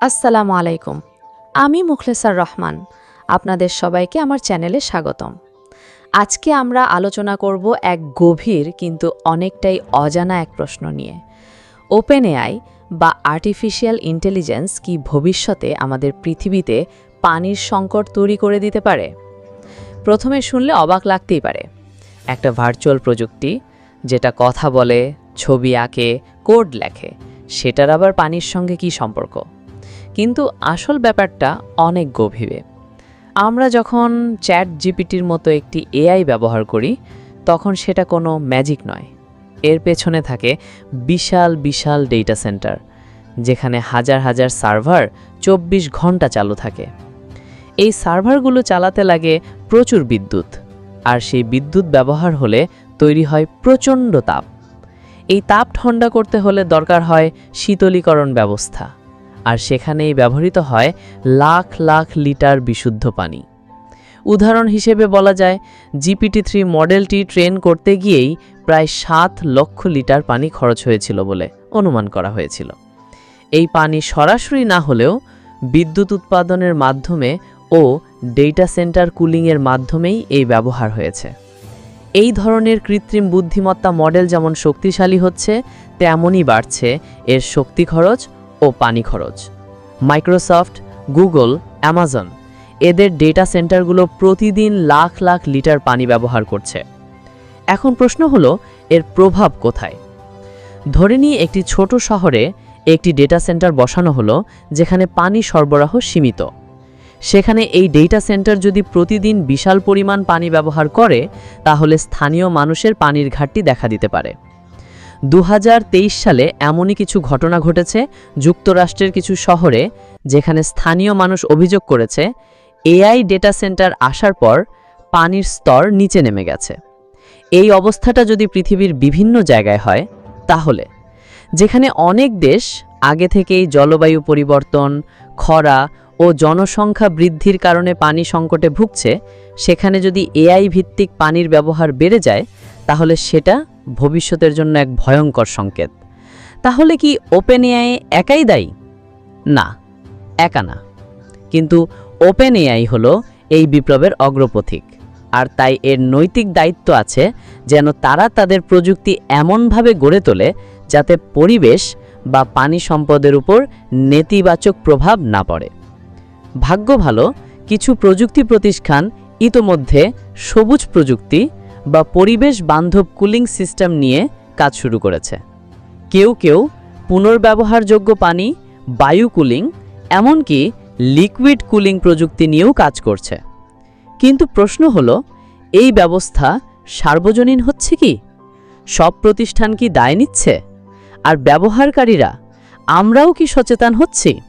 আসসালামু আলাইকুম। আমি মুখলেসার রহমান। আপনাদের সবাইকে আমার চ্যানেলে স্বাগতম। আজকে আমরা আলোচনা করব এক গভীর কিন্তু অনেকটাই অজানা এক প্রশ্ন নিয়ে। ওপেন এআই বা আর্টিফিশিয়াল ইন্টেলিজেন্স কি ভবিষ্যতে আমাদের পৃথিবীতে পানির সংকট তৈরি করে দিতে পারে? প্রথমে শুনলে অবাক লাগতেই পারে। একটা ভার্চুয়াল প্রযুক্তি, যেটা কথা বলে, ছবি আঁকে, কোড লেখে, সেটার আবার পানির সঙ্গে কি সম্পর্ক? কিন্তু আসল ব্যাপারটা অনেক গভীরে। আমরা যখন চ্যাট জিপিটির মতো একটি এআই ব্যবহার করি, তখন সেটা কোনো ম্যাজিক নয়। এর পেছনে থাকে বিশাল বিশাল ডেটা সেন্টার, যেখানে হাজার হাজার সার্ভার চব্বিশ ঘণ্টা চালু থাকে। এই সার্ভারগুলো চালাতে লাগে প্রচুর বিদ্যুৎ, আর সেই বিদ্যুৎ ব্যবহার হলে তৈরি হয় প্রচণ্ড তাপ। এই তাপ ঠান্ডা করতে হলে দরকার হয় শীতলীকরণ ব্যবস্থা। আর সেখানেই ব্যবহৃত হয় লাখ লাখ লিটার বিশুদ্ধ পানি। উদাহরণ হিসেবে বলা যায়, জিপিটি থ্রি মডেলটি ট্রেন করতে গিয়েই প্রায় সাত লক্ষ লিটার পানি খরচ হয়েছিল বলে অনুমান করা হয়েছিল। এই পানি সরাসরি না হলেও বিদ্যুৎ উৎপাদনের মাধ্যমে ও ডেটা সেন্টার কুলিংয়ের মাধ্যমেই এই ব্যবহার হয়েছে। এই ধরনের কৃত্রিম বুদ্ধিমত্তা মডেল যেমন শক্তিশালী হচ্ছে, তেমনই বাড়ছে। এর শক্তি খরচ ও পানি খরচ। মাইক্রোসফট, গুগল, অ্যামাজন এদের ডেটা সেন্টারগুলো প্রতিদিন লাখ লাখ লিটার পানি ব্যবহার করছে। এখন প্রশ্ন হলো, এর প্রভাব কোথায়? ধরে নিয়ে একটি ছোট শহরে একটি ডেটা সেন্টার বসানো হলো, যেখানে পানি সরবরাহ সীমিত। সেখানে এই ডেটা সেন্টার যদি প্রতিদিন বিশাল পরিমাণ পানি ব্যবহার করে, তাহলে স্থানীয় মানুষের পানির ঘাটতি দেখা দিতে পারে। দু হাজার তেইশ সালে এমনই কিছু ঘটনা ঘটেছে যুক্তরাষ্ট্রের কিছু শহরে যেখানে স্থানীয় মানুষ অভিযোগ করেছে, এআই ডেটা সেন্টার আসার পর পানির স্তর নিচে নেমে গেছে। এই অবস্থাটা যদি পৃথিবীর বিভিন্ন জায়গায় হয়, তাহলে? যেখানে অনেক দেশ আগে থেকেই জলবায়ু পরিবর্তন, খরা ও জনসংখ্যা বৃদ্ধির কারণে পানি সংকটে ভুগছে, সেখানে যদি এআই ভিত্তিক পানির ব্যবহার বেড়ে যায় তাহলে সেটা ভবিষ্যতের জন্য এক ভয়ঙ্কর সংকেত। তাহলে কি ওপেন এআই একাই দায়ী? না, একা না। কিন্তু ওপেন এআই হলো এই বিপ্লবের অগ্রপথিক। আর তাই এর নৈতিক দায়িত্ব আছে যেন তারা তাদের প্রযুক্তি এমনভাবে গড়ে তোলে যাতে পরিবেশ বা পানি সম্পদের উপর নেতিবাচক প্রভাব না পড়ে। ভাগ্য ভালো, কিছু প্রযুক্তি প্রতিষ্ঠান ইতোমধ্যে সবুজ প্রযুক্তি বা পরিবেশ বান্ধব কুলিং সিস্টেম নিয়ে কাজ শুরু করেছে। কেউ কেউ পুনর্ব্যবহারযোগ্য পানি, বায়ু কুলিং, এমনকি লিকুইড কুলিং প্রযুক্তি নিয়েও কাজ করছে। কিন্তু প্রশ্ন হলো, এই ব্যবস্থা সার্বজনীন হচ্ছে কি? সব প্রতিষ্ঠান কি দায় নিচ্ছে? আর ব্যবহারকারীরা, আমরাও কি সচেতন হচ্ছি?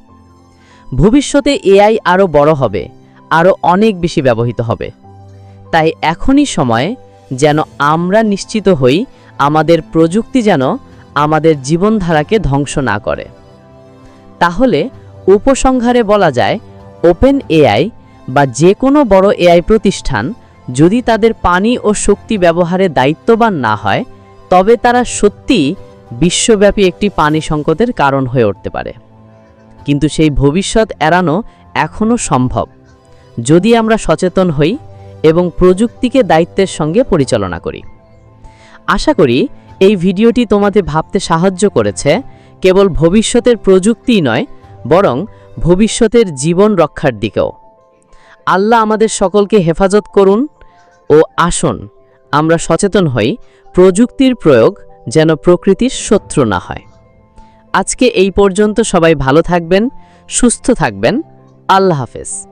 ভবিষ্যতে এআই আরও বড় হবে আরও অনেক বেশি ব্যবহৃত হবে। তাই এখনই সময় যেন আমরা নিশ্চিত হই আমাদের প্রযুক্তি যেন আমাদের জীবনধারাকে ধ্বংস না করে। তাহলে উপসংহারে বলা যায়, ওপেন এআই বা যে কোনো বড় এআই প্রতিষ্ঠান যদি তাদের পানি ও শক্তি ব্যবহারে দায়িত্ববান না হয়, তবে তারা সত্যিই বিশ্বব্যাপী একটি পানি সংকটের কারণ হয়ে উঠতে পারে। কিন্তু সেই ভবিষ্যৎ এড়ানো এখনও সম্ভব। যদি আমরা সচেতন হই এবং প্রযুক্তিকে দায়িত্বের সঙ্গে পরিচালনা করি। আশা করি এই ভিডিওটি তোমাদের ভাবতে সাহায্য করেছে। কেবল ভবিষ্যতের প্রযুক্তিই নয়, বরং ভবিষ্যতের জীবন রক্ষার দিকেও। আল্লাহ আমাদের সকলকে হেফাজত করুন ও আসুন, আমরা সচেতন হই প্রযুক্তির প্রয়োগ যেন প্রকৃতির শত্রু না হয়। আজকে এই পর্যন্ত সবাই ভালো থাকবেন, সুস্থ থাকবেন। আল্লাহ হাফেজ।